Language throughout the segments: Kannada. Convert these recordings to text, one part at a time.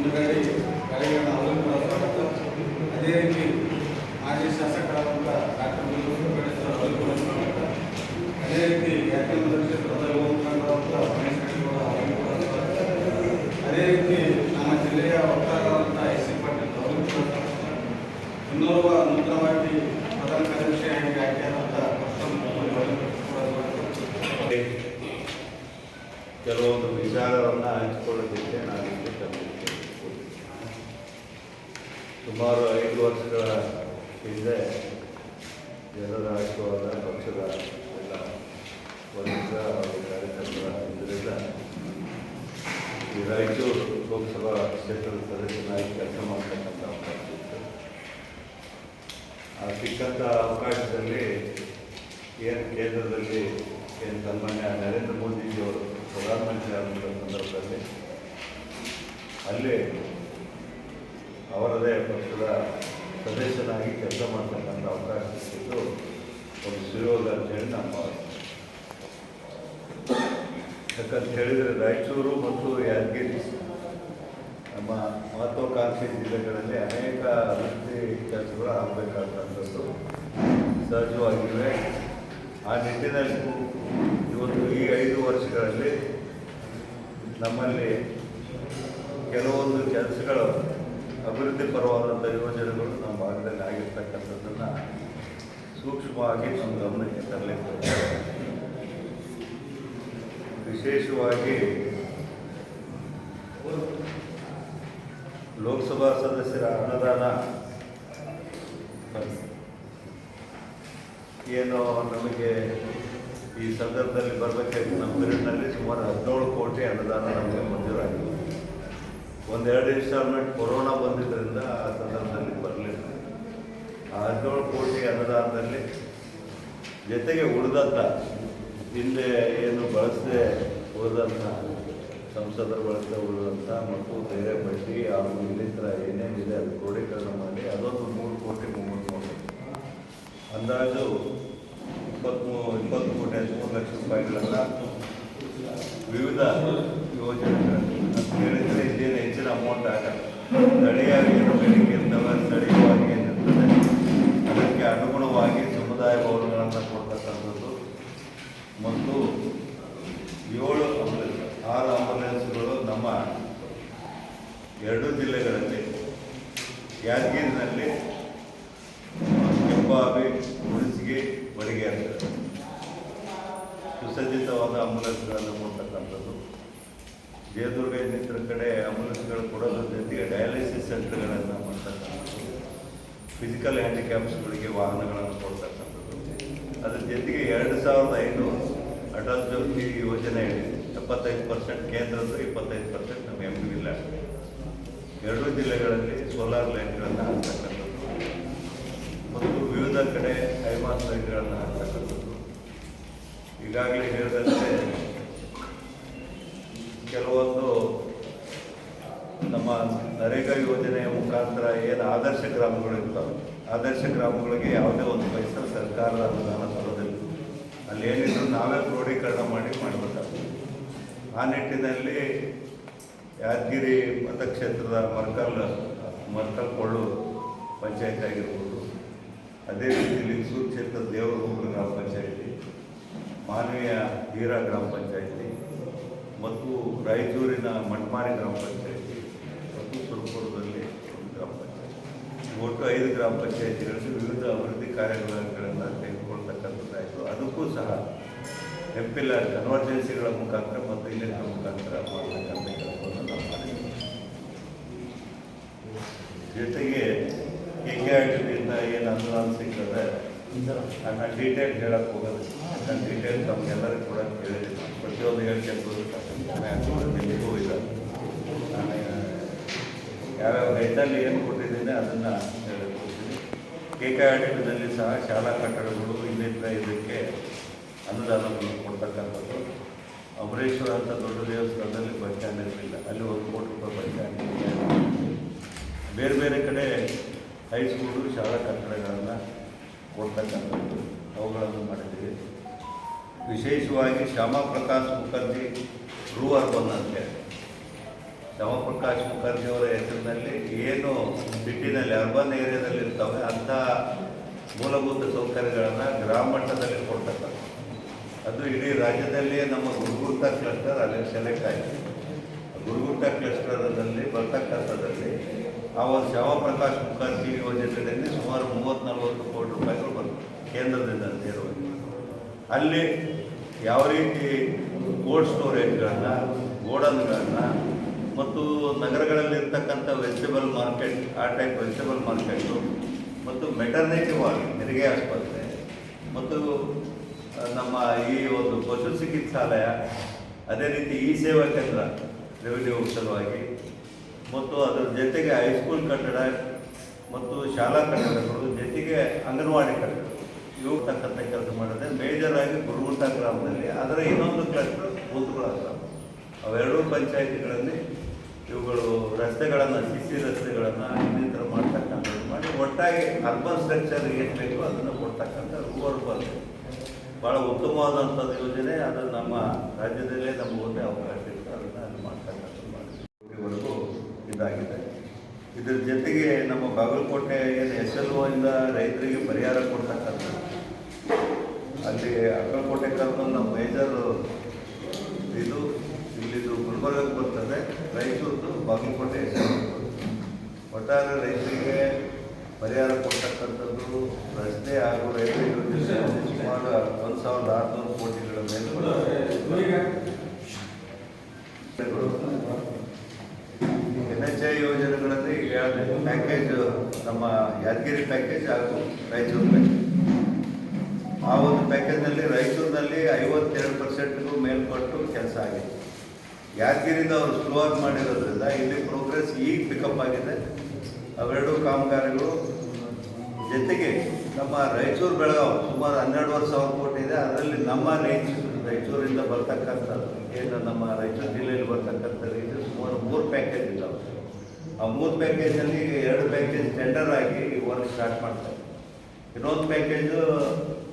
ఎందుకంటే కలిగిన ఆలోచన అదే రీతి మాజీ శాసనకళాత్మక డాక్టర్ అదే రీతి వ్యాఖ్యలు ಸುಮಾರು ಐದು ವರ್ಷಗಳ ಹಿಂದೆ ಜನರ ಆಶೀರ್ವಾದ ಪಕ್ಷದ ಎಲ್ಲ ವರ್ಷ ಕಾರ್ಯಕರ್ತರ ಇದರಿಂದ ಈ ರಾಯಚೂರು ಲೋಕಸಭಾ ಕ್ಷೇತ್ರದ ಸದಸ್ಯನಾಗಿ ಕೆಲಸ ಮಾಡ್ತಕ್ಕಂಥ ಅವಕಾಶ ಇತ್ತು. ಆ ಸಿಕ್ಕಂಥ ಅವಕಾಶದಲ್ಲಿ ಏನು ಕೇಂದ್ರದಲ್ಲಿ ಏನು ಸನ್ಮಾನ್ಯ ನರೇಂದ್ರ ಮೋದಿಜಿಯವರು ಪ್ರಧಾನಮಂತ್ರಿ ಆದಂಥ ಸಂದರ್ಭದಲ್ಲಿ ಅಲ್ಲಿ ಅವರದೇ ಪಕ್ಷದ ಸದಸ್ಯನಾಗಿ ಕೆಲಸ ಮಾಡ್ತಕ್ಕಂಥ ಅವಕಾಶ ಸಿಕ್ಕಿದ್ದು ಒಂದು ಸುಯೋಗ ಅಂತೇಳಿ ನಮ್ಮ ಭಾವನೆ. ಯಾಕಂತ ಹೇಳಿದರೆ ರಾಯಚೂರು ಮತ್ತು ಯಾದಗಿರಿ ನಮ್ಮ ಮಹತ್ವಾಕಾಂಕ್ಷಿ ಜಿಲ್ಲೆಗಳಲ್ಲಿ ಅನೇಕ ಅಭಿವೃದ್ಧಿ ಕೆಲಸಗಳು ಆಗಬೇಕಾದಂಥದ್ದು ಸಹಜವಾಗಿವೆ ಆ ನಿಟ್ಟಿನಲ್ಲಿ ಇವತ್ತು ಈ ಐದು ವರ್ಷಗಳಲ್ಲಿ ನಮ್ಮಲ್ಲಿ ಕೆಲವೊಂದು ಕೆಲಸಗಳು ಅಭಿವೃದ್ಧಿ ಪರವಾದಂಥ ಯೋಜನೆಗಳು ನಮ್ಮ ಭಾಗದಲ್ಲಿ ಆಗಿರ್ತಕ್ಕಂಥದ್ದನ್ನು ಸೂಕ್ಷ್ಮವಾಗಿ ನಮ್ಮ ಗಮನಕ್ಕೆ ತರಲಿಕ್ಕೆ ವಿಶೇಷವಾಗಿ ಲೋಕಸಭಾ ಸದಸ್ಯರ ಅನುದಾನ ಏನು ನಮಗೆ ಈ ಸಂದರ್ಭದಲ್ಲಿ ಬರಬೇಕಾಗಿ ನಮ್ಮ ಪಿರಿಯಡ್ನಲ್ಲಿ ಸುಮಾರು ಹದಿನೇಳು ಕೋಟಿ ಅನುದಾನ ನಮಗೆ ಮಂಜೂರಾಗಿದೆ. ಒಂದೆರಡು ಇನ್ಸ್ಟಾಲ್ಮೆಂಟ್ ಕೊರೋನಾ ಬಂದಿದ್ದರಿಂದ ಆ ಸಂದರ್ಭದಲ್ಲಿ ಬರಲಿಲ್ಲ. ಆ ಹದಿನೇಳು ಕೋಟಿ ಅನುದಾನದಲ್ಲಿ ಜೊತೆಗೆ ಉಳಿದಂಥ ಹಿಂದೆ ಏನು ಬಳಸದೆ ಉಳಿದಂಥ ಸಂಸದರು ಬಳಸದೆ ಉಳಿದಂಥ ಮತ್ತು ಬೇರೆ ಬಡ್ಡಿ ಹಾಗೂ ಇನ್ನಿತರ ಏನೇನಿದೆ ಅದು ಕ್ರೋಢೀಕರಣ ಮಾಡಿ ಅದೊಂದು ಮೂರು ಕೋಟಿ ಮೂವತ್ತು ಕೋಟಿ ಅಂದಾಜು ಇಪ್ಪತ್ತ್ಮೂರು ಇಪ್ಪತ್ತು ಕೋಟಿ ಹದಿಮೂರು ಲಕ್ಷ ರೂಪಾಯಿಗಳನ್ನು ವಿವಿಧ ಯೋಜನೆಗಳಲ್ಲಿ ಅಂತ ಹೇಳಿದರೆ ಇದೇನು ಹೆಚ್ಚಿನ ಅಮೌಂಟ್ ಆಗಲ್ಲ ಸ್ಥಳೀಯವಾಗಿ ಏನು ಬೇಡಿಕೆ ಇರ್ತವೆ ಸ್ಥಳೀಯವಾಗಿ ಏನಿರ್ತದೆ ಅದಕ್ಕೆ ಅನುಗುಣವಾಗಿ ಸಮುದಾಯ ಭವನಗಳನ್ನು ಕೊಡ್ತಕ್ಕಂಥದ್ದು ಮತ್ತು ಏಳು ಆರು ಆಂಬುಲೆನ್ಸ್ಗಳು ನಮ್ಮ ಎರಡು ಜಿಲ್ಲೆಗಳಲ್ಲಿ ಯಾದಗಿರಿನಲ್ಲಿ ಜಯದುರ್ಗ ಇನ್ನಿತರ ಕಡೆ ಆಂಬುಲೆನ್ಸ್ಗಳು ಕೊಡೋದ್ರ ಜೊತೆಗೆ ಡಯಾಲಿಸಿಸ್ ಸೆಂಟರ್ಗಳನ್ನು ಮಾಡ್ತಕ್ಕಂಥದ್ದು. ಫಿಸಿಕಲ್ ಹ್ಯಾಂಡಿಕ್ಯಾಪ್ಸ್ಗಳಿಗೆ ವಾಹನಗಳನ್ನು ಕೊಡ್ತಕ್ಕಂಥದ್ದು. ಅದ್ರ ಜೊತೆಗೆ ಎರಡು ಸಾವಿರದ ಐದು ಅಟಲ್ ಜ್ಯೋತಿ ಯೋಜನೆ ಎಪ್ಪತ್ತೈದು ಪರ್ಸೆಂಟ್ ಕೇಂದ್ರದ್ದು ಇಪ್ಪತ್ತೈದು ಪರ್ಸೆಂಟ್ ನಮ್ಮ ಎಂ ಪಿ ಇಲ್ಲ. ಎರಡೂ ಜಿಲ್ಲೆಗಳಲ್ಲಿ ಸೋಲಾರ್ ಲೈಟ್ಗಳನ್ನು ಹಾಕ್ತಕ್ಕಂಥದ್ದು. ಮತ್ತು ವಿವಿಧ ಕಡೆ ಹೈಮಾಸ್ ಲೈಟ್ಗಳನ್ನು ಹಾಕ್ತಕ್ಕಂಥದ್ದು. ಈಗಾಗಲೇ ಹೇಳಿದಂತೆ ಕೆಲವೊಂದು ನರೇಗಾ ಯೋಜನೆಯ ಮುಖಾಂತರ ಏನು ಆದರ್ಶ ಗ್ರಾಮಗಳು ಇರ್ತವೆ, ಆದರ್ಶ ಗ್ರಾಮಗಳಿಗೆ ಯಾವುದೇ ಒಂದು ಪೈಸಾ ಸರ್ಕಾರದ ಅನುದಾನ ಬರೋದಿಲ್ಲ. ಅಲ್ಲಿ ಏನಿದ್ರು ನಾವೇ ಕ್ರೋಢೀಕರಣ ಮಾಡಿ ಮಾಡಬೇಕಾಗ್ತದೆ. ಆ ನಿಟ್ಟಿನಲ್ಲಿ ಯಾದಗಿರಿ ಮತಕ್ಷೇತ್ರದ ಮರ್ಕಲ್ ಮರ್ಕಲ್ ಕೊಳ್ಳು ಪಂಚಾಯತ್ ಆಗಿರ್ಬೋದು, ಅದೇ ರೀತಿ ಲಿಂಗಸೂರು ಕ್ಷೇತ್ರದ ದೇವರಗೂರು ಗ್ರಾಮ ಪಂಚಾಯಿತಿ, ಮಾನವೀಯ ಹೀರಾ ಗ್ರಾಮ ಪಂಚಾಯಿತಿ, ಮತ್ತು ರಾಯಚೂರಿನ ಮಟ್ಮಾರಿ ಗ್ರಾಮ ಪಂಚಾಯತಿ. ಸುರಪುರದಲ್ಲಿ ಗ್ರಾಮ ಪಂಚಾಯತ್ ಒಟ್ಟು ಐದು ಗ್ರಾಮ ಪಂಚಾಯತಿಗಳಲ್ಲಿ ವಿವಿಧ ಅಭಿವೃದ್ಧಿ ಕಾರ್ಯಗಳನ್ನು ತೆಗೆದುಕೊಳ್ತಕ್ಕಂಥದ್ದಾಯಿತು. ಅದಕ್ಕೂ ಸಹ ಎಂಪಿಲ್ಲ ಕನ್ವರ್ಜೆನ್ಸಿಗಳ ಮುಖಾಂತರ ಮತ್ತು ಇಲ್ಲಿನ ಮುಖಾಂತರ ಮಾಡತಕ್ಕಂಥ ಕೆಲಸವನ್ನು ನಾವು ಮಾಡಿದ್ದೀವಿ. ಜೊತೆಗೆ ಕೆ ಆರ್ಟಿನಿಂದ ಏನು ಅನುದಾನ ಸಿಗ್ತದೆ, ಅದನ್ನ ಡೀಟೇಲ್ ಹೇಳಕ್ಕೆ ಹೋಗೋದು. ನಾನು ಡೀಟೇಲ್ ತಮಗೆಲ್ಲರಿಗೂ ಕೂಡ ಹೇಳಿದ್ದೀನಿ ಪ್ರತಿಯೊಂದು ಹೇಳ್ಕೊಂಡು ಅಂತ ಇಲ್ಲ ನಾನು ಯಾವ್ಯಾವ ರೈತಲ್ಲಿ ಏನು ಕೊಟ್ಟಿದ್ದೀನಿ ಅದನ್ನು ಹೇಳಿಕೊಡ್ತೀನಿ. ಕೆ ಕೆ ಆಡಳಿತದಲ್ಲಿ ಸಹ ಶಾಲಾ ಕಟ್ಟಡಗಳು ಇನ್ನಿತರ ಇದಕ್ಕೆ ಅನುದಾನವನ್ನು ಕೊಡ್ತಕ್ಕಂಥದ್ದು. ಅಮರೇಶ್ವರ ಅಂತ ದೊಡ್ಡ ದೇವಸ್ಥಾನದಲ್ಲಿ ಬಸ್ ಸ್ಟ್ಯಾಂಡ್ ಇರಲಿಲ್ಲ. ಅಲ್ಲಿ ಒಂದು ಕೋಟಿ ರೂಪಾಯಿ ಬಸ್ ಸ್ಟ್ಯಾಂಡ್ ಬೇರೆ ಬೇರೆ ಕಡೆ ಹೈಸ್ಕೂಲು ಶಾಲಾ ಕಟ್ಟಡಗಳನ್ನು ಕೊಡ್ತಕ್ಕಂಥದ್ದು. ಅವುಗಳನ್ನು ಮಾಡಿದ್ದೀವಿ. ವಿಶೇಷವಾಗಿ ಶ್ಯಾಮಾ ಪ್ರಕಾಶ್ ಮುಖರ್ಜಿ ರೂ ಅರ್ಬನ್ ಅಂತೇಳಿ ಶ್ಯಾಮಪ್ರಕಾಶ್ ಮುಖರ್ಜಿ ಅವರ ಹೆಸರಿನಲ್ಲಿ ಏನು ಸಿಟಿನಲ್ಲಿ ಅರ್ಬನ್ ಏರಿಯಾದಲ್ಲಿ ಇರ್ತವೆ, ಅಂಥ ಮೂಲಭೂತ ಸೌಕರ್ಯಗಳನ್ನು ಗ್ರಾಮ ಮಟ್ಟದಲ್ಲಿ ಕೊಡ್ತಕ್ಕಂಥ. ಅದು ಇಡೀ ರಾಜ್ಯದಲ್ಲಿಯೇ ನಮ್ಮ ಗುರುಗುರ್ತ ಕ್ಲಸ್ಟರ್ ಅಲ್ಲಿ ಸೆಲೆಕ್ಟ್ ಆಯಿತು ಗುರುಗುರ್ತ ಕ್ಲಸ್ಟರದಲ್ಲಿ ಬರ್ತಕ್ಕಂಥದ್ದಲ್ಲಿ ಆ ಒಂದು ಶ್ಯಾಮಪ್ರಕಾಶ್ ಮುಖರ್ಜಿ ಯೋಜನೆಯಲ್ಲಿ ಸುಮಾರು ಮೂವತ್ತು ನಲವತ್ತು ಕೋಟಿ ರೂಪಾಯಿಗಳು ಬರ್ತವೆ ಕೇಂದ್ರದಿಂದ ನೇರವಾಗಿ ಅಲ್ಲಿ ಯಾವ ರೀತಿ ಕೋಲ್ಡ್ ಸ್ಟೋರೇಜ್ಗಳನ್ನು ಗೋಡನ್ಗಳನ್ನು ಮತ್ತು ನಗರಗಳಲ್ಲಿರ್ತಕ್ಕಂಥ ವೆಜಿಟೇಬಲ್ ಮಾರ್ಕೆಟ್ ಆ ಟೈಪ್ ವೆಜಿಟೇಬಲ್ ಮಾರ್ಕೆಟು ಮತ್ತು ಮೆಟರ್ನಿಟಿ ವಾರ್ಡ್ ಹೆರಿಗೆ ಆಸ್ಪತ್ರೆ, ಮತ್ತು ನಮ್ಮ ಈ ಒಂದು ಪಶು ಚಿಕಿತ್ಸಾಲಯ, ಅದೇ ರೀತಿ ಈ ಸೇವಾ ಕೇಂದ್ರ ರೆವಿನ್ಯೂ ಸಲುವಾಗಿ, ಮತ್ತು ಅದರ ಜೊತೆಗೆ ಹೈಸ್ಕೂಲ್ ಕಟ್ಟಡ, ಮತ್ತು ಶಾಲಾ ಕಟ್ಟಡಗಳು, ಜೊತೆಗೆ ಅಂಗನವಾಡಿ ಕಟ್ಟಡ. ಇವು ತಕ್ಕಂಥ ಕೆಲಸ ಮಾಡಿದೆ. ಮೇಜರ್ ಆಗಿ ಗುರುಗುಂಟ ಗ್ರಾಮದಲ್ಲಿ ಅದರ ಇನ್ನೊಂದು ಕ್ಲಸ್ಟರ್ ಬೂತ್ಗಳ ಗ್ರಾಮ. ಅವೆರಡೂ ಪಂಚಾಯಿತಿಗಳಲ್ಲಿ ಇವುಗಳು ರಸ್ತೆಗಳನ್ನು, ಸಿಸಿ ರಸ್ತೆಗಳನ್ನು ಇನ್ನಿತರ ಮಾಡ್ತಕ್ಕಂಥದ್ದು. ಮಾಡಿ ಒಟ್ಟಾಗಿ ಅರ್ಬನ್ ಸ್ಟ್ರಕ್ಚರ್ ಏನು ಬೇಕೋ ಅದನ್ನು ಕೊಡ್ತಕ್ಕಂಥ ರೂವರ್ ಬಸ್ ಭಾಳ ಉತ್ತಮವಾದಂಥದ್ದು ಯೋಜನೆ. ಅದು ನಮ್ಮ ರಾಜ್ಯದಲ್ಲೇ ಒಂದೇ ಅವಕಾಶ ಇತ್ತು. ಅದನ್ನು ಅದು ಮಾಡ್ತಕ್ಕಂಥದ್ದು ಮಾಡಿದ್ವಿ. ಇಲ್ಲಿವರೆಗೂ ಇದಾಗಿದೆ. ಇದ್ರ ಜೊತೆಗೆ ನಮ್ಮ ಬಾಗಲಕೋಟೆ ಏನು ಎಸ್ ಎಲ್ ಇಂದ ರೈತರಿಗೆ ಪರಿಹಾರ ಕೊಡ್ತಕ್ಕಂಥದ್ದು ಅಲ್ಲಿ ಅಕ್ಕಲಕೋಟೆ ಕರ್ಕೊಂಡು ನಮ್ಮ ಮೇಜರ್ ಇದು ಇಲ್ಲಿದ್ದು ಗುಲ್ಬರ್ಗಕ್ಕೆ ಬರ್ತದೆ ರಾಯಚೂರ್ದು ಬಾಗಲಕೋಟೆ ಒಟ್ಟಾರೆ ರೈತರಿಗೆ ಪರಿಹಾರ ಕೊಡ್ತಕ್ಕಂಥದ್ದು ರಸ್ತೆ ಹಾಗೂ ರೈಲ್ವೆ ಯೋಜನೆ ಸುಮಾರು ಒಂದು ಸಾವಿರದ ಆರುನೂರು ಕೋಟಿಗಳ ಮೇಲೆ. ಎನ್ ಎಚ್ ಐ ಯೋಜನೆಗಳಲ್ಲಿ ಎರಡು ಪ್ಯಾಕೇಜ್ ನಮ್ಮ ಯಾದಗಿರಿ ಪ್ಯಾಕೇಜ್ ಹಾಗೂ ರಾಯಚೂರು ಪ್ಯಾಕೇಜ್ ಆ ಒಂದು ಪ್ಯಾಕೇಜ್ನಲ್ಲಿ ರಾಯಚೂರಿನಲ್ಲಿ ಐವತ್ತೆರಡು ಪರ್ಸೆಂಟ್ಗೂ ಮೇಲ್ಪಟ್ಟು ಕೆಲಸ ಆಗಿದೆ. ಯಾದಗಿರಿಯಿಂದ ಅವರು ಸ್ಲೋ ಆಗಿ ಮಾಡಿರೋದ್ರಿಂದ ಇಲ್ಲಿ ಪ್ರೋಗ್ರೆಸ್ ಈಗ ಪಿಕಪ್ ಆಗಿದೆ. ಅವೆರಡು ಕಾಮಗಾರಿಗಳು. ಜೊತೆಗೆ ನಮ್ಮ ರಾಯಚೂರು ಬೆಳಗಾವಿ ಸುಮಾರು ಹನ್ನೆರಡುವರೆ ಸಾವಿರ ಕೋಟಿ ಇದೆ. ಅದರಲ್ಲಿ ನಮ್ಮ ರೇಂಜ್ ರಾಯಚೂರಿಂದ ಬರ್ತಕ್ಕಂಥದ್ದು, ಏನು ನಮ್ಮ ರಾಯಚೂರು ಜಿಲ್ಲೆಯಲ್ಲಿ ಬರ್ತಕ್ಕಂಥ ರೇಂಜ್ ಸುಮಾರು ಮೂರು ಪ್ಯಾಕೇಜ್ ಇದ್ದಾವೆ ಆ ಮೂರು ಪ್ಯಾಕೇಜಲ್ಲಿ ಎರಡು ಪ್ಯಾಕೇಜ್ ಟೆಂಡರ್ ಆಗಿ ವರ್ಕ್ ಸ್ಟಾರ್ಟ್ ಮಾಡ್ತಾರೆ. ಇನ್ನೊಂದು ಪ್ಯಾಕೇಜು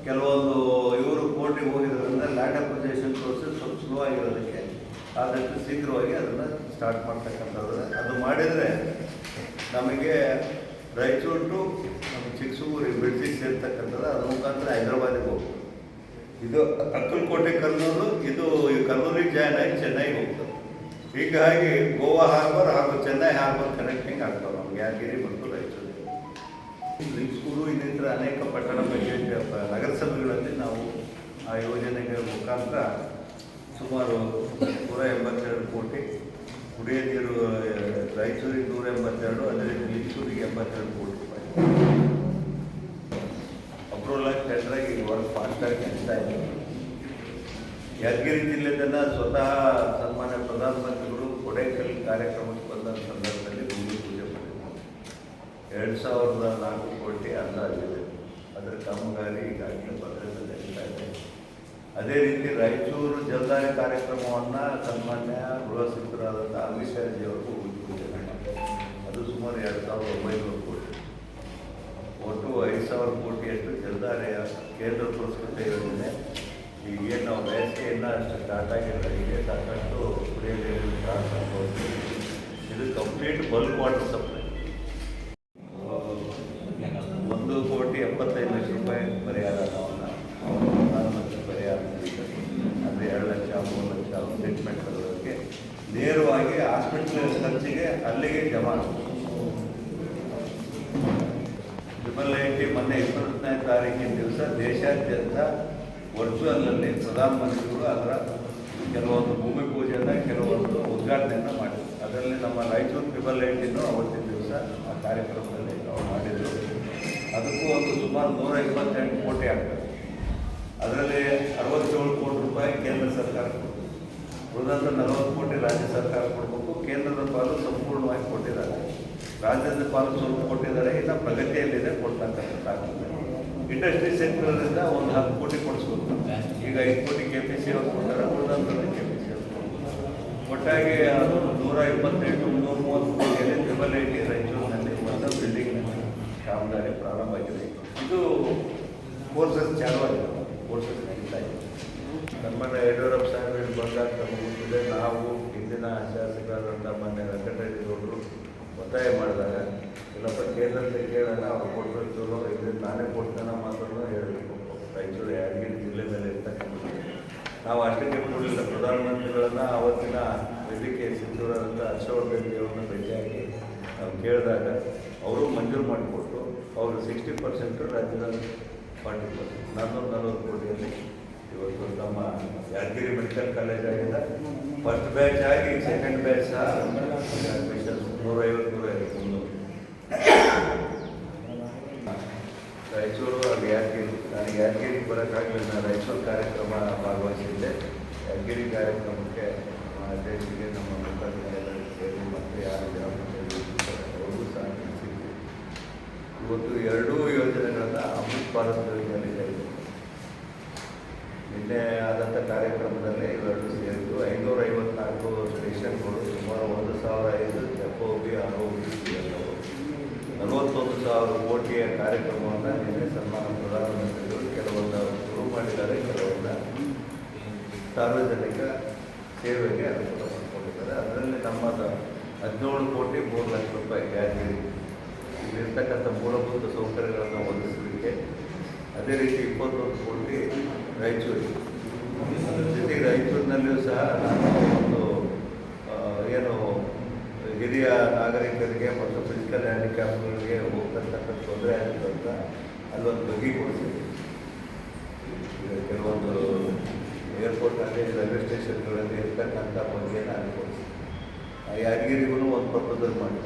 ಕೆಲವೊಂದು ಇವರು ಕೋರ್ಟಿಗೆ ಹೋಗಿರೋದ್ರಿಂದ ಲ್ಯಾಂಡ್ ಅಪ್ರಿಸಿಯೇಷನ್ ಪ್ರೋಸೆಸ್ ಸ್ವಲ್ಪ ಸ್ಲೋ ಆಗಿರೋದಕ್ಕೆ ಆದಷ್ಟು ಶೀಘ್ರವಾಗಿ ಅದನ್ನು ಸ್ಟಾರ್ಟ್ ಮಾಡ್ತಕ್ಕಂಥದ್ದು ಅದು ಮಾಡಿದರೆ ನಮಗೆ ರಾಯಚೂರು ಟು ನಮ್ಮ ಚಿಕ್ಕಸೂರು ಬಿಡ್ಸಿ ಸೇರ್ತಕ್ಕಂಥದ್ದು ಅದ್ರ ಮುಖಾಂತರ ಹೈದರಾಬಾದಿಗೆ ಹೋಗ್ತದೆ ಇದು ಅಕ್ಕಲಕೋಟೆ ಕಲ್ಲೂರು ಇದು ಕರ್ನೂಲಿಗೆ ಜಾಯ್ನ್ ಆಗಿ ಚೆನ್ನೈಗೆ ಹೋಗ್ತದೆ. ಹೀಗಾಗಿ ಗೋವಾ ಹಾರ್ಬರ್ ಹಾಗೂ ಚೆನ್ನೈ ಹಾರ್ಬರ್ ಕನೆಕ್ಟಿಂಗ್ ಆಗ್ತವೆ ನಮ್ಗೆ. ಯಾದಗಿರಿ ಮತ್ತು ರಾಯಚೂರು. ಸ್ಕೂಲು ಇನ್ನಿತರ ಅನೇಕ ಪಟ್ಟಣ ಪಂಚಾಯತ್ ನಗರಸಭೆಗಳಲ್ಲಿ ನಾವು ಆ ಯೋಜನೆಗಳ ಮುಖಾಂತರ ಸುಮಾರು ನೂರ ಎಂಬತ್ತೆರಡು ಕೋಟಿ ಕುಡಿಯ ನೀರು ರಾಯಚೂರಿಗೆ ನೂರ ಎಂಬತ್ತೆರಡು, ಅದೇ ರೀತಿ ಲಿಂಗಸೂರಿಗೆ ಎಂಬತ್ತೆರಡು ಕೋಟಿ ರೂಪಾಯಿ. ಅಪ್ರೂವಲ್ ಆಗಿ ಟೆಂಡರಾಗಿ ವರ್ಕ್ ಫಾಸ್ಟಾಗಿ ನಡೀತಾ ಇದೆ. ಯಾದಗಿರಿ ಜಿಲ್ಲೆದನ್ನ ಸ್ವತಃ ಸನ್ಮಾನ್ಯ ಪ್ರಧಾನಮಂತ್ರಿಗಳು ಕೊಡೈಕಲ್ ಕಾರ್ಯಕ್ರಮಕ್ಕೆ ಬಂದ ಸಂದರ್ಭದಲ್ಲಿ ಭೂಮಿ ಪೂಜೆ ಮಾಡಿದ್ರು. ಎರಡು ಸಾವಿರದ ನಾಲ್ಕು ಕೋಟಿ ಅಂದಾಜಿದೆ ಅದರ ಕಾಮಗಾರಿ ಈಗಾಗಲೇ ಭದ್ರತೆ ನಡೀತಾ ಇದೆ. ಅದೇ ರೀತಿ ರಾಯಚೂರು ಜಲ್ದಾರಿ ಕಾರ್ಯಕ್ರಮವನ್ನು ಸನ್ಮಾನ್ಯ ಗೃಹ ಸಚಿವರಾದಂಥ ಅಮಿತ್ ಪೂಜೆ ಮಾಡಿದ್ದಾರೆ ಅದು ಸುಮಾರು ಎರಡು ಸಾವಿರದ ಒಂಬೈನೂರು ಕೋಟಿ. ಒಟ್ಟು ಐದು ಸಾವಿರ ಕೋಟಿಯಷ್ಟು ಜಲಧಾರೆಯ ಕೇಂದ್ರ ಪುರಸ್ಕೃತ ಯೋಜನೆ. ಈಗೇನು ನಾವು ಬೇಸಿಗೆಯನ್ನು ಅಷ್ಟು ಸ್ಟಾರ್ಟ್ ಆಗಿಲ್ಲ. ಈಗ ಸಾಕಷ್ಟು ಕುಡಿಯೋ ನೀರಿನ. ಇದು ಕಂಪ್ಲೀಟ್ ಬಲ್ಕ್ ವಾಟರ್ ಸಪ್ಲೈ ನೇರವಾಗಿ ಹಾಸ್ಪಿಟ್ಲ್ ಖರ್ಚಿಗೆ ಅಲ್ಲಿಗೆ ಜಮಾ ಟ್ರಿಪಲ್ ಐಟಿ ಮೊನ್ನೆ ಇಪ್ಪತ್ತನೇ ತಾರೀಕಿನ ದಿವಸ ದೇಶಾದ್ಯಂತ ವರ್ಚುವಲ್ನಲ್ಲಿ ಪ್ರಧಾನಮಂತ್ರಿಗಳು ಅದರ ಕೆಲವೊಂದು ಭೂಮಿ ಪೂಜೆಯನ್ನು, ಕೆಲವೊಂದು ಉದ್ಘಾಟನೆಯನ್ನು ಮಾಡಿದ್ರು. ಅದರಲ್ಲಿ ನಮ್ಮ ರಾಯಚೂರು ಟ್ರಿಪಲ್ ಐಟಿನೂ ಅವತ್ತಿನ ದಿವಸ ಆ ಕಾರ್ಯಕ್ರಮದಲ್ಲಿ ನಾವು ಮಾಡಿದರು. ಅದಕ್ಕೂ ಒಂದು ಸುಮಾರು ನೂರ ಇಪ್ಪತ್ತೆಂಟು ಕೋಟಿ ಆಗ್ತದೆ. ಅದರಲ್ಲಿ ಅರವತ್ತೇಳು ಕೋಟಿ ರೂಪಾಯಿ ಕೇಂದ್ರ ಸರ್ಕಾರ ಕೊಡ್ತದೆ ಉಳಿದಂಥ ನಲವತ್ತು ಕೋಟಿ ರಾಜ್ಯ ಸರ್ಕಾರ ಕೊಡಬೇಕು. ಕೇಂದ್ರದ ಪಾಲು ಸಂಪೂರ್ಣವಾಗಿ ಕೊಟ್ಟಿದ್ದಾರೆ. ರಾಜ್ಯದ ಪಾಲು ಸ್ವಲ್ಪ ಕೊಟ್ಟಿದ್ದಾರೆ. ಇನ್ನು ಪ್ರಗತಿಯಲ್ಲಿದೆ ಕೊಡ್ತಕ್ಕಂಥ ಇಂಡಸ್ಟ್ರಿ ಸೆಕ್ಟರ್ದಿಂದ ಒಂದು ಹತ್ತು ಕೋಟಿ ಕೊಡಿಸ್ಬೇಕು. ಈಗ ಐದು ಕೋಟಿ ಕೆ ಪಿ ಸಿ ಅವ್ರು ಕೊಡ್ತಾರೆ ಉಳಿದಂಥದ್ದು ಕೆ ಪಿ ಸಿ ಅವ್ರು. ಒಟ್ಟಾಗಿ ಅದು ನೂರ ಇಪ್ಪತ್ತೆಂಟು ನೂರ ಮೂವತ್ತು ಕೋಟಿಯಲ್ಲಿ ಟ್ರಿಬಲ್ ಐ ಟಿ ರಾಯಚೂರಿನಲ್ಲಿ ಒಂದು ಬಿಲ್ಡಿಂಗ್ ಕಾಮಗಾರಿ ಪ್ರಾರಂಭ ಆಗಿದೆ. ಇದು ಕೋರ್ಸಸ್ ಚಾಲುವಾಗಿದೆ. ಕೋರ್ಸಸ್ ನಡೀತಾ ಇದೆ. ನಮ್ಮನ್ನು ಯಡಿಯೂರಪ್ಪ ಸಾಹೇಬರು ಬಂದಾಗ ನಮಗೆ ಗೊತ್ತಿದೆ ನಾವು ಹಿಂದಿನ ಶಾಸಕರಾದಂಥ ಮಾನ್ಯ ಒತ್ತಾಯ ಮಾಡಿದಾಗ ಇಲ್ಲಪ್ಪ ಕೇಂದ್ರದಲ್ಲಿ ಕೇಳೋಣ ಅವ್ರು ಕೊಟ್ಟರು ಇದ್ರೆ ನಾನೇ ಕೊಡ್ತಾನೆ ಮಾತ್ರ ಹೇಳಬೇಕು. ರಾಯಚೂರು ಯಾದಗಿರಿ ಜಿಲ್ಲೆ ಮೇಲೆ ಇರ್ತಕ್ಕಂಥದ್ದು. ನಾವು ಅಷ್ಟಕ್ಕೆ ಕೊಡಲಿಲ್ಲ ಪ್ರಧಾನಮಂತ್ರಿಗಳನ್ನು ಅವತ್ತಿನ ವೇದಿಕೆ ಸಚಿವರಾದಂಥ ಹರ್ಷವರ್ಧನ್ ದೇವರನ್ನ ಭೇಟಿಯಾಗಿ ನಾವು ಕೇಳಿದಾಗ ಅವರು ಮಂಜೂರು ಮಾಡಿಕೊಟ್ಟು ಅವರು ಸಿಕ್ಸ್ಟಿ ಪರ್ಸೆಂಟು ರಾಜ್ಯದಲ್ಲಿ ಫಾರ್ಟಿ ಪರ್ಸೆಂಟ್ ನಾನ್ನೂರ ನಲ್ವತ್ತು ಕೋಟಿಯಲ್ಲಿ ಇವತ್ತು ನಮ್ಮ ಯಾದಗಿರಿ ಮೆಡಿಕಲ್ ಕಾಲೇಜ್ ಆಗಿದೆ ಫಸ್ಟ್ ಬ್ಯಾಚ್ ಆಗಿ ಸೆಕೆಂಡ್ ಬ್ಯಾಚ್ ಅಡ್ಮಿಷನ್ ನೂರೈವತ್ತು ನೂರೈವತ್ತು ಒಂದು. ರಾಯಚೂರು ಅಲ್ಲಿ ಯಾದಗಿರಿ, ನಾನು ಯಾದಗಿರಿಗೆ ಬರೋಕ್ಕಾಗಲಿಲ್ಲ, ನಾನು ರಾಯಚೂರು ಕಾರ್ಯಕ್ರಮ ಭಾಗವಹಿಸಿದ್ದೆ. ಯಾದಗಿರಿ ಕಾರ್ಯಕ್ರಮಕ್ಕೆ ನಮ್ಮ ಅಧ್ಯಕ್ಷರಿಗೆ, ನಮ್ಮ ಮುಖಂಡರೆಲ್ಲ ಸೇರಿ ಮತ್ತು ಯಾರು ಗ್ರಾಮ ಅವ್ರಿಗೂ ಸಹ ಇವತ್ತು ಎರಡೂ ಯೋಜನೆಗಳನ್ನು ಅಮೃತ್ ಭಾರತ್ ಯೋಜನೆಯಲ್ಲಿ ಇದೆ ನಿನ್ನೆ ಆದಂಥ ಕಾರ್ಯಕ್ರಮದಲ್ಲಿ ಇವೆರಡು ಸೇರಿದ್ದು ಐನೂರ ಐವತ್ನಾಲ್ಕು ಸ್ಟೇಷನ್ಗಳು ಸುಮಾರು ಒಂದು ಸಾವಿರ ಐದು ಎಫ್ ಒ ಬಿ ಆರ್ ಎಲ್ಲವು ನಲವತ್ತೊಂದು ಸಾವಿರ ಕೋಟಿಯ ಕಾರ್ಯಕ್ರಮವನ್ನು ನಿನ್ನೆ ಸನ್ಮಾನ ಪ್ರಧಾನಮಂತ್ರಿಗಳು ಕೆಲವೊಂದು ಶುರು ಮಾಡಿದ್ದಾರೆ ಕೆಲವೊಂದು ಸಾರ್ವಜನಿಕ ಸೇವೆಗೆ ಅನುಕೂಲ ಮಾಡಿಕೊಂಡಿದ್ದಾರೆ ಅದರಲ್ಲಿ ನಮ್ಮದು ಹದಿನೇಳು ಕೋಟಿ ಮೂರು ಲಕ್ಷ ರೂಪಾಯಿ ಗ್ಯಾಜಿ ಇಲ್ಲಿರ್ತಕ್ಕಂಥ ಮೂಲಭೂತ ಸೌಕರ್ಯಗಳನ್ನು ಒದಗಿಸಲಿಕ್ಕೆ ಅದೇ ರೀತಿ ಇಪ್ಪತ್ತೊಂದು ಕೋಟಿ ರಾಯಚೂರಿಗೆ ಅದ್ರ ಜೊತೆಗೆ ಸಹ ನಾನು ಒಂದು ಏನು ಹಿರಿಯ ನಾಗರಿಕರಿಗೆ ಮತ್ತು ಫಿಸಿಕಲ್ ಹ್ಯಾಂಡಿಕ್ಯಾಪ್ಗಳಿಗೆ ಹೋಗ್ತಕ್ಕಂಥ ತೊಂದರೆ ಆಗಿತ್ತು ಅಂತ ಅಲ್ಲೊಂದು ಬಗೆ ಕೊಡಿಸಿದ್ವಿ ಕೆಲವೊಂದು ಏರ್ಪೋರ್ಟ್ನಲ್ಲಿ ರೈಲ್ವೆ ಸ್ಟೇಷನ್ಗಳಲ್ಲಿ ಇರ್ತಕ್ಕಂಥ ಬಗ್ಗೆನ ಅನುಭವಿಸಿ ಯಾದಗಿರಿಗೂ ಒಂದು ಪ್ರಪೋಸಲ್ ಮಾಡಿ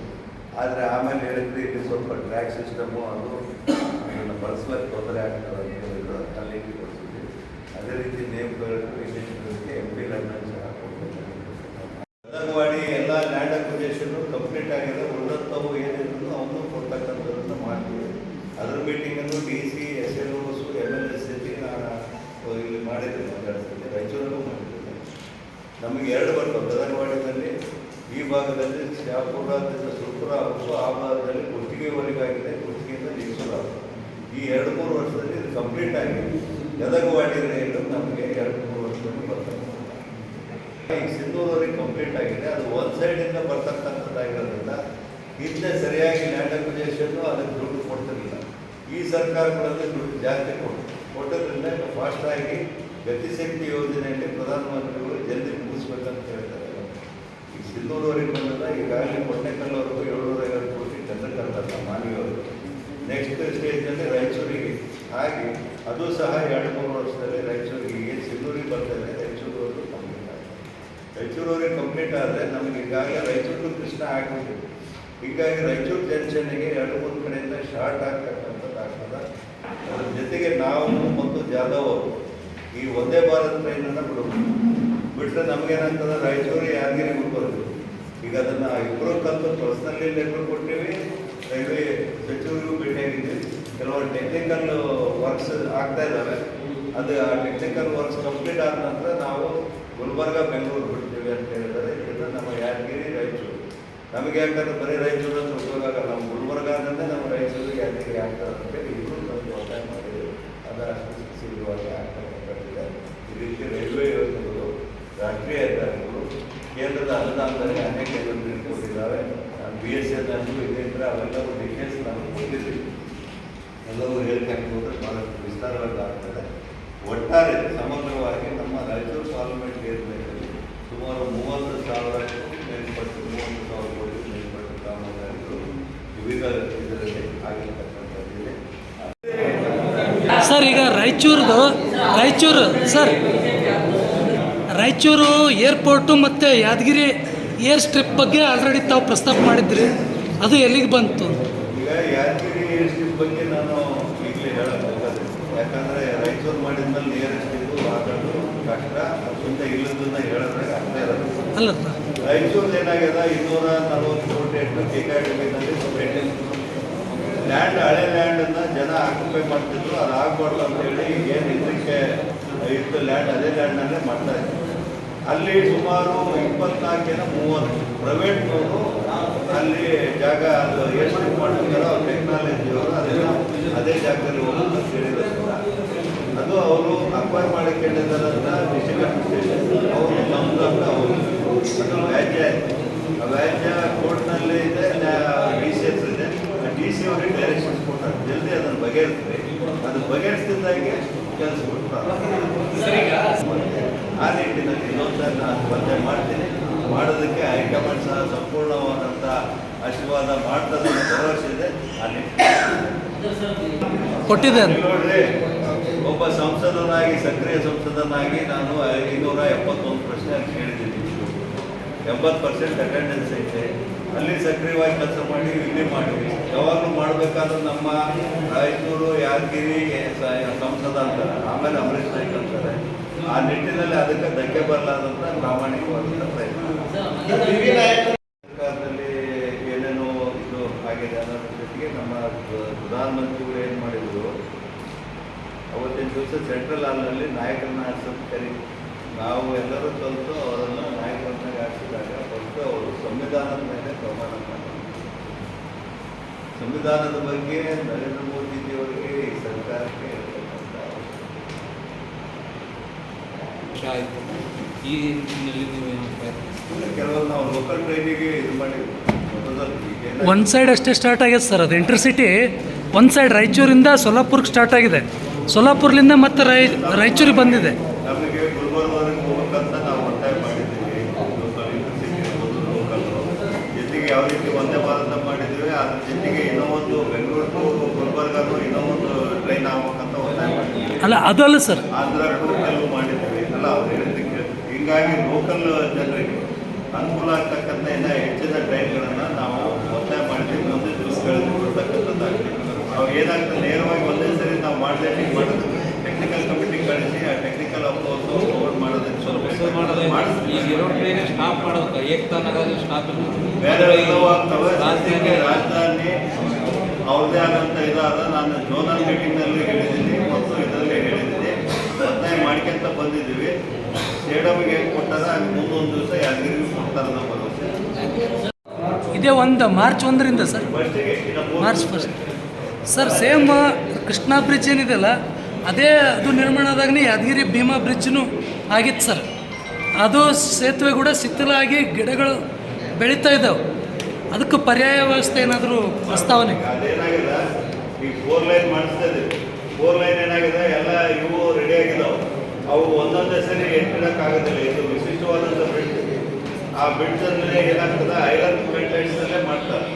ಆದರೆ ಆಮೇಲೆ ಹೇಳಿದ್ರೆ ಇಲ್ಲಿ ಸ್ವಲ್ಪ ಟ್ರ್ಯಾಕ್ ಸಿಸ್ಟಮು ಅದು ಅದನ್ನು ಬಳಸ್ಲಿಕ್ಕೆ ತೊಂದರೆ ಆಗ್ತದೆ ಅಂತ ಹೇಳಿದ್ರು ಅಲ್ಲಿಗೆ ಕೊಡ್ತಿದ್ವಿ ಅದೇ ರೀತಿ ನೇಮ್ಗಳು ವಿಶೇಷಗಳಿಗೆ ಎಂ ಪಿ ಲ್ಯಾಂಡ್ ಸಹ ಗದಗವಾಡಿ ಎಲ್ಲ ಲ್ಯಾಂಡ್ ಅಕ್ವಿಜೇಷನ್ ಕಂಪ್ಲೀಟ್ ಆಗಿದೆ ಉಳಿದಂಥವು ಏನಿದ್ರು ಅವನು ಕೊಡ್ತಕ್ಕಂಥದ್ದನ್ನು ಮಾಡ್ತೀವಿ. ಅದ್ರ ಮೀಟಿಂಗನ್ನು ಡಿ ಸಿ ಎಸ್ ಎಲ್ ಓಸು ಎಂ ಎಲ್ ಎಸ್ ನಾನು ಇಲ್ಲಿ ಮಾಡಿದ್ದೆ ಮಾತಾಡ್ತೀನಿ ರಾಯಚೂರಲ್ಲೂ ಮಾಡಿದ್ದೀನಿ ನಮಗೆ ಎರಡು ಬರ್ತವೆ. ಗದಗವಾಡಿನಲ್ಲಿ ಈ ಭಾಗದಲ್ಲಿ ಶಾಪುರದಿಂದ ಸುರಪುರ ಹಾಗೂ ಆ ಭಾಗದಲ್ಲಿ ಕೊಟ್ಟಿಗೆವರೆಗಾಗಿದೆ ಗುತ್ತಿಗೆಯಿಂದ ನಿಲ್ಲಿಸಲಾಗುತ್ತೆ ಈ ಎರಡು ಮೂರು ವರ್ಷದಲ್ಲಿ ಇದು ಕಂಪ್ಲೀಟ್ ಆಗಿದೆ. ಗದಗವಾಡಿ ನಮಗೆ ಎರಡು ಮೂರು ವರ್ಷದಲ್ಲಿ ಬರ್ತಕ್ಕಂಥ ಈಗ ಸಿಂಧೂರವರಿಗೆ ಕಂಪ್ಲೀಟ್ ಆಗಿದೆ. ಅದು ಒಂದು ಸೈಡಿಂದ ಬರ್ತಕ್ಕಂಥದ್ದಾಗಿರೋದ್ರಿಂದ ಹಿಂದೆ ಸರಿಯಾಗಿ ಲ್ಯಾಂಡ್ ಅಕ್ವಿಜೇಷನ್ನು ಅದಕ್ಕೆ ದುಡ್ಡು ಕೊಡ್ತಿರಲಿಲ್ಲ. ಈ ಸರ್ಕಾರಗಳಲ್ಲಿ ದುಡ್ಡು ಜಾಸ್ತಿ ಕೊಟ್ಟು ಕೊಟ್ಟದ್ರಿಂದ ಫಾಸ್ಟಾಗಿ ಗತಿಶಕ್ತಿ ಯೋಜನೆಯಲ್ಲಿ ಪ್ರಧಾನಮಂತ್ರಿಗಳು ಜಲ್ದಿ ಮುಗಿಸ್ಬೇಕಂತ ಹೇಳ್ತಾರೆ. ಈ ಸಿಂಧೂರವರೆಗೆ ಬಂದಲ್ಲ ಈಗಾಗಲೇ ಕೊಟ್ಟೆಕಲ್ಲವರೆಗೂ ಏಳ್ನೂರ ಐವತ್ತು ಕೋಟಿ ಟೆಂಡರ್ ಕರ್ತಾರೆ ಮಾನವಿಯವರು ನೆಕ್ಸ್ಟ್ ಸ್ಟೇಜಲ್ಲಿ ರಾಯಚೂರಿಗೆ ಹಾಗೆ ಅದು ಸಹ ಎರಡು, ಮೂರು ವರ್ಷದಲ್ಲಿ ರಾಯಚೂರಿಗೆ, ಈಗ ಸಿಂಧೂರಿಗೆ ಬರ್ತದೆ ರಾಯಚೂರವರೆಗೂ ಕಂಪ್ಲೀಟ್ ಆಗುತ್ತೆ ರಾಯಚೂರವರೆಗೆ ಕಂಪ್ಲೀಟ್ ಆದರೆ ನಮಗೆ ಈಗಾಗಲೇ ರಾಯಚೂರು ಕೃಷ್ಣ ಆಗಿದೆ ಹೀಗಾಗಿ ರಾಯಚೂರು ಜಂಕ್ಷನ್ನಿಗೆ ಎರಡು, ಮೂರು ಕಡೆಯಿಂದ ಶಾರ್ಟ್ ಆಗ್ತಕ್ಕಂಥದ್ದಾಗ್ತದೆ ಅದ್ರ ಜೊತೆಗೆ ನಾವು ಮತ್ತು ಜಾಧವ್ ಅವರು ಈ ಒಂದೇ ಭಾರತ್ ಟ್ರೈನನ್ನು ಬಿಡಬೇಕು. ಬಿಟ್ಟರೆ ನಮಗೇನಾಗ್ತದೆ, ರಾಯಚೂರು ಯಾದಗಿರಿ ಬರೋದು ಈಗ ಅದನ್ನು ಇಬ್ಬರು ಕಲ್ತು ಪರ್ಸ್ನಲ್ಲಿ ಲೆಟರ್ ಕೊಟ್ಟಿವಿ, ರೈಲ್ವೆ ಸಚಿವರಿಗೂ ಭೇಟಿಯಾಗಿದ್ದೀವಿ. ಕೆಲವರು ಟೆಕ್ನಿಕಲ್ ವರ್ಕ್ಸ್ ಆಗ್ತಾ ಇದ್ದಾವೆ ಅದು ಆ ಟೆಕ್ನಿಕಲ್ ವರ್ಕ್ಸ್ ಕಂಪ್ಲೀಟ್ ಆದ ನಂತರ ನಾವು ಗುಲ್ಬರ್ಗ, ಬೆಂಗಳೂರು ಬಿಡ್ತೀವಿ ಅಂತ ಹೇಳಿದರೆ ಇದರಿಂದ ನಮ್ಮ ಯಾದಗಿರಿ ರಾಯಚೂರು. ನಮಗೆ ಯಾಕಂದ್ರೆ ಬರೀ ರಾಯಚೂರು ಅಂತ ಉಪಯೋಗ ಆಗಲ್ಲ. ನಮ್ಮ ಗುಲ್ಬರ್ಗಾದಿಂದ ನಮ್ಮ ರಾಯಚೂರು, ಯಾದಗಿರಿ ಅಂತ ಅಂತೇಳಿ ಇಬ್ಬರು ನಮಗೆ ಒತ್ತಾಯ ಮಾಡಿದ್ರು ಅದು ಅಷ್ಟು ಯಾಕೆ ಆಗ್ತಕ್ಕಂಥದ್ದಿದೆ ಈ ರೀತಿ ರೈಲ್ವೆ ಯೋಜನೆಗಳು ರಾಷ್ಟ್ರೀಯ ಹೆದ್ದಾರಿಗಳು, ಕೇಂದ್ರದ ಅನುದಾನದಲ್ಲಿ ಅನೇಕ ಯೋಜನೆಗಳು ಕೊಟ್ಟಿದ್ದಾವೆ. ಬಿ ಎಸ್ ಎನ್ ಅಂತೂ ಇದ್ದಿದ್ರೆ ಅವೆಲ್ಲವೂ ಡೀಟೇಲ್ಸ್ ನಾವು ಕೊಟ್ಟಿದ್ದೀವಿ. ಎಲ್ಲವೂ ಹೇಳ್ಕೊಂಡು ಹೋದ್ರೆ ಭಾಳಷ್ಟು ವಿಸ್ತಾರವಾಗಿ ಆಗ್ತದೆ. ಒಟ್ಟಾರೆ ಸಮಗ್ರವಾಗಿ ನಮ್ಮ ರಾಯಚೂರು ಪಾರ್ಲಿಮೆಂಟ್ ಏರಿಯಾದಲ್ಲಿ ಸುಮಾರು ಮೂವತ್ತು ಸಾವಿರಕ್ಕೂ ಮೇಲ್ಪಟ್ಟು, ಮೂವತ್ತು ಸಾವಿರ ಕೋಟಿ ಮೇಲ್ಪಟ್ಟು ಕಾಮಗಾರಿಗಳು ವಿವಿಧ ಇದರಲ್ಲಿ ಆಗಿರ್ತಕ್ಕಂಥದ್ದಿದೆ ಸರ್, ಈಗ ರಾಯಚೂರ್ದು, ರಾಯಚೂರು, ಸರ್, ರಾಯಚೂರು ಏರ್ಪೋರ್ಟು ಮತ್ತು ಯಾದಗಿರಿ ಏರ್ ಸ್ಟ್ರಿಪ್ ಬಗ್ಗೆ ಆಲ್ರೆಡಿ ತಾವು ಪ್ರಸ್ತಾಪ ಮಾಡಿದ್ರಿ. ಅದು ಎಲ್ಲಿಗೆ ಬಂತು ಈಗ ಯಾದಗಿರಿ ಏರ್ಸ್ಟ್ರಿಪ್ ಬಗ್ಗೆ ನಾನು ಈಗಲೇ ಹೇಳಕ್ ಹೋಗೋದು ಯಾಕಂದ್ರೆ ರೈಚೂರು ಮಾಡಿದ್ಮೇಲೆ ನೀರು ಇದು ಆಗೋದು ಕಷ್ಟ. ಅದಕ್ಕಿಂತ ಇಲ್ಲದನ್ನ ಹೇಳಿದ್ರೆ ಇರೋದು. ಅಲ್ಲ ರಾಯಚೂರು ಏನಾಗಿದೆ ಇನ್ನೂರ ನಲವತ್ತು ಕೋಟಿ ಎಂಟು ಬೇಕಾಗಿನಲ್ಲಿ ಲ್ಯಾಂಡ್ ಹಳೆ ಲ್ಯಾಂಡನ್ನು ಜನ ಆಕ್ಯುಪೈ ಮಾಡ್ತಿದ್ರು ಅದು ಆಗ್ಬಾರ್ದು ಅಂತೇಳಿ ಏನು ಇದಕ್ಕೆ ಇತ್ತು ಲ್ಯಾಂಡ್ ಅದೇ ಲ್ಯಾಂಡ್ನಲ್ಲೇ ಮಾಡ್ತಾ ಇದ್ರು. ಅಲ್ಲಿ ಸುಮಾರು ಇಪ್ಪತ್ನಾಲ್ಕಿನ ಮೂವತ್ತು ಪ್ರೈವೇಟ್ನವರು ಅಲ್ಲಿ ಜಾಗ ಅದು ಎಷ್ಟು ಮಾಡ್ತಿದ್ದಾರೋ ಟೆಕ್ನಾಲಜಿ ಅವರು ಅದೆಲ್ಲ ಅದೇ ಜಾಗದಲ್ಲಿ ಹೋಗೋದು ಅಂತ ಹೇಳಿದ್ರು. ಅಕ್ವೈರ್ ಮಾಡಿಕೊಂಡಿದ್ದಾರಂತ ಅಡ್ಮಿನಿಸ್ಟ್ರೇಷನ್ ಅವರು ನಮ್ದು ಅಂತ ಅವರು. ಅದು ವ್ಯಾಜ್ಯ ಆಯ್ತು. ಆ ವ್ಯಾಜ್ಯ ಕೋರ್ಟ್ನಲ್ಲಿ ಇದೆ ನ್ಯಾ- ಅವ್ರಿಗೆ ಡೈರೆಕ್ಷನ್ಸ್ ಕೊಡ್ತಾರೆ. ಜಲ್ದಿ ಅದನ್ನು ಬಗೆಹರಿಸ್ರಿ ಅದು ಬಗೆಹರಿಸ್ತಿದ್ದಾಗೆ ಕೆಲಸ ಆ ನಿಟ್ಟಿನಲ್ಲಿ ಇನ್ನೊಂದನ್ನು ನಾನು ಸ್ಪರ್ಧೆ ಮಾಡ್ತೀನಿ. ಮಾಡೋದಕ್ಕೆ ಹೈಕಮಾಂಡ್ ಸಹ ಸಂಪೂರ್ಣವಾದಂಥ ಆಶೀರ್ವಾದ ಮಾಡ್ತದೆ ಭರವಸೆ ಇದೆ. ಆ ನಿಟ್ಟಿನಲ್ಲಿ. ಕೊಟ್ಟಿದೆ ನೋಡ್ರಿ ಒಬ್ಬ ಸಂಸದನಾಗಿ, ಸಕ್ರಿಯ ಸಂಸದನಾಗಿ ನಾನು ಐನೂರ ಎಪ್ಪತ್ತೊಂದು ಪ್ರಶ್ನೆ ಕೇಳಿದ್ದೀನಿ ಎಂಬತ್ತು ಪರ್ಸೆಂಟ್ ಅಟೆಂಡೆನ್ಸ್ ಐತೆ. ಅಲ್ಲಿ ಸಕ್ರಿಯವಾಗಿ ಕೆಲಸ ಮಾಡಿ ಇಲ್ಲಿ ಮಾಡಿವಿ ಯಾವಾಗಲೂ ಮಾಡಬೇಕಾದ್ರೆ ನಮ್ಮ ರಾಯಚೂರು, ಯಾದಗಿರಿ ಸಂಸದ ಅಂತಾರೆ. ಆಮೇಲೆ ಅಮರೀಶ್ ನಾಯ್ಕ್ ಅಂತಾರೆ. ಆ ನಿಟ್ಟಿನಲ್ಲಿ ಅದಕ್ಕೆ ಧಕ್ಕೆ ಬರಲಾದಂಥ ಪ್ರಾಮಾಣಿಕವಾದಂಥ ಪ್ರಯತ್ನ ಸರ್ಕಾರದಲ್ಲಿ ಏನೇನೋ ಇದು ಆಗಿದೆ ಅನ್ನೋದ್ರ ಜೊತೆಗೆ ನಮ್ಮ ಪ್ರ- ಪ್ರಧಾನಮಂತ್ರಿಗಳು ಏನು ಮಾಡಿದ್ರು ಅವತ್ತಿನ ದಿವಸ ಸೆಂಟ್ರಲ್ ಹಾಲ್ನಲ್ಲಿ ನಾಯಕರನ್ನ ಆರಿಸೋದು ಕರಿ ನಾವು ಎಲ್ಲರೂ ಕಲಿತು ಅವರನ್ನು ನಾಯಕರನ್ನಾಗಿ ಹಾಕಿದಾಗ ಫಸ್ಟ್ ಅವರು ಸಂವಿಧಾನದ ಮೇಲೆ ಪ್ರಮಾಣ ಮಾಡಿದ್ರು ಸಂವಿಧಾನದ ಬಗ್ಗೆ ನರೇಂದ್ರ ಮೋದಿಜಿಯವರಿಗೆ ಈ ಸರ್ಕಾರಕ್ಕೆ ಇರತಕ್ಕಂಥ ಆಯಿತು ಈ ನಿಟ್ಟಿನಲ್ಲಿ ನೀವು ಏನು ಕೆಲವೊಂದು ನಾವು ಲೋಕಲ್ ಟ್ರೈನಿಗೆ ಇದು ಮಾಡಿದ್ವಿ. ಒಂದು ಸೈಡ್ ಅಷ್ಟೇ ಸ್ಟಾರ್ಟ್ ಆಗಿದೆ ಸರ್ ಅದು ಇಂಟರ್ಸಿಟಿ ಒಂದು ಸೈಡ್ ರಾಯಚೂರಿಂದ ಸೊಲ್ಲಾಪುರ್ಗೆ ಸ್ಟಾರ್ಟ್ ಆಗಿದೆ. ಸೊಲ್ಲಾಪುರ್ಲಿಂದ ಮತ್ತೆ ರಾಯ್ ರಾಯಚೂರಿಗೆ ಬಂದಿದೆ ನಮಗೆ ಗುಲ್ಬರ್ಗವರೆಗೆ ಹೋಗ್ಬೇಕಂತ ನಾವು ಒತ್ತಾಯ ಮಾಡಿದ್ದೀವಿ ಲೋಕಲ್ ಯೂನಿವರ್ಸಿಟಿ ಇರ್ಬೋದು ಲೋಕಲ್ ಜೊತೆಗೆ ಯಾವ ರೀತಿ ಒಂದೇ ಭಾರತ ಮಾಡಿದ್ದೀವಿ ಅದ್ರ ಜೊತೆಗೆ ಇನ್ನೂ ಒಂದು ಬೆಂಗಳೂರು ಟು ಗುಲ್ಬರ್ಗನು ಇನ್ನೂ ಒಂದು ಟ್ರೈನ್ ಆಗ್ಬೇಕಂತ ಒತ್ತಾಯ ಮಾಡಿದ್ದೀವಿ ಅಲ್ಲ ಅದಲ್ಲ ಸರ್. ಅವ್ರದೇ ಆದಂತ ಕೆಲವು ಮಾಡಿದ್ದೀವಿ ಅಲ್ಲ ಅವ್ರು ಹೇಳಿದ್ದಕ್ಕೆ ಹಿಂಗಾಗಿ ಲೋಕಲ್ ಜನರಿಗೆ ಅನುಕೂಲ ಆಗ್ತಕ್ಕಂಥ ಇನ್ನು ಹೆಚ್ಚಿನ ಟ್ರೈನ್ಗಳನ್ನು ನಾವು ಒತ್ತಾಯ ಮಾಡಿದ್ದೀವಿ ಒಂದೇ ದಿವಸಗಳಲ್ಲಿ ಕೊಡ್ತಕ್ಕಂಥದ್ದಾಗಲಿ ನಾವು ಏನಾಗ್ತದೆ? ನೇರವಾಗಿ ಒಂದೇ ಸರಿ ನಾವು ಮಾಡಲೇಟಿ ಮಾಡೋದು ಟೆಕ್ನಿಕಲ್ ಕಮಿಟಿ ಕಳಿಸಿ ಆ ಟೆಕ್ನಿಕಲ್ ಅಪ್ರೋಚ್ ಓವರ್ ಮಾಡೋದಕ್ಕೆ ಸ್ವಲ್ಪ ಮಾಡೋದು ಸ್ಟಾಪ್ ಮಾಡೋದಕ್ಕೆ ಏಕ್ತಾ ನಗರ ಸ್ಟಾಪ್ ಬೇರೆ ಎಲ್ಲವೂ ಆಗ್ತವೆ. ಸದ್ಯಕ್ಕೆ ರಾಜಧಾನಿ ಅವ್ರದ್ದೇ ಆದಂಥ ಇದಾದ ನಾನು ಜೋನಲ್ ಮೀಟಿಂಗ್ನಲ್ಲಿ ಹೇಳಿದ್ದೀನಿ. ಮತ್ತು ಇದರಲ್ಲಿ ಹೇಳಿದ್ದೀನಿ ಒತ್ತಾಯ ಮಾಡ್ಕೊಂತ ಬಂದಿದ್ದೀವಿ ಸ್ಟೇಡಮ್ಗೆ ಅಲ್ಲಿ ಮುಂದೊಂದು ದಿವಸ ಯಾದಗಿರಿಗೂ ಕೊಡ್ತಾರೆ ನಮ್ಮ ಭರವಸೆ ಇದೇ ಒಂದು ಮಾರ್ಚ್ ಒಂದರಿಂದ sir. March first sir same Krishna bridge ಏನಿದೆಯಲ್ಲ, ಅದೇ ಅದು ನಿರ್ಮಾಣ ಆದಾಗನೇ ಯಾದಗಿರಿ ಭೀಮಾ ಬ್ರಿಡ್ಜ್ನು ಆಗಿತ್ತು ಸರ್. ಅದು ಸೇತುವೆ ಕೂಡ ಶಿಥಿಲಾಗಿ ಗಿಡಗಳು ಬೆಳೀತಾ ಇದ್ದಾವೆ. ಅದಕ್ಕೆ ಪರ್ಯಾಯ ವ್ಯವಸ್ಥೆ ಏನಾದರೂ ಪ್ರಸ್ತಾವನೆ? ಈಗ ಫೋರ್ ಲೈನ್ ಮಾಡಿಸ್ತಾ ಇದ್ದೀವಿ. ಫೋರ್ ಲೈನ್ ಏನಾಗಿದೆ? ಎಲ್ಲ ಇವು ರೆಡಿ ಆಗಿದಾವೆ. ಅವು ಒಂದೊಂದೇ ಸರಿ ಎತ್ತಿಡಕ್ಕಾಗೋದಿಲ್ಲ. ಇದು ವಿಶಿಷ್ಟವಾದಂಥ ಬ್ರಿಡ್ಜ್ ಆ ಬ್ರಿಡ್ಜಲ್ಲಿ ಏನಾಗ್ತದೆ? ಐರನ್ ಲೈನ್ಸಲ್ಲೇ ಮಾಡ್ತಾರೆ.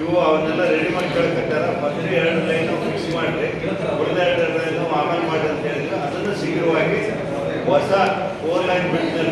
ಇವು ಅವನ್ನೆಲ್ಲ ರೆಡಿ ಮಾಡಿ ಕೇಳ್ಕೊತಾರ ಮೊದಲು ಎರಡು ಲೈನು ಫಿಕ್ಸ್ ಮಾಡಿರಿ ಉಳಿದ ಎರಡು ಲೈನು ಆಮೇಲೆ ಮಾಡಿ ಅಂತ ಹೇಳಿದ್ರೆ. ಅದನ್ನು ಶೀಘ್ರವಾಗಿ ಹೊಸ ಫೋರ್ ಲೈನ್ ಬ್ರಿಡ್ಜ್ನಲ್ಲಿ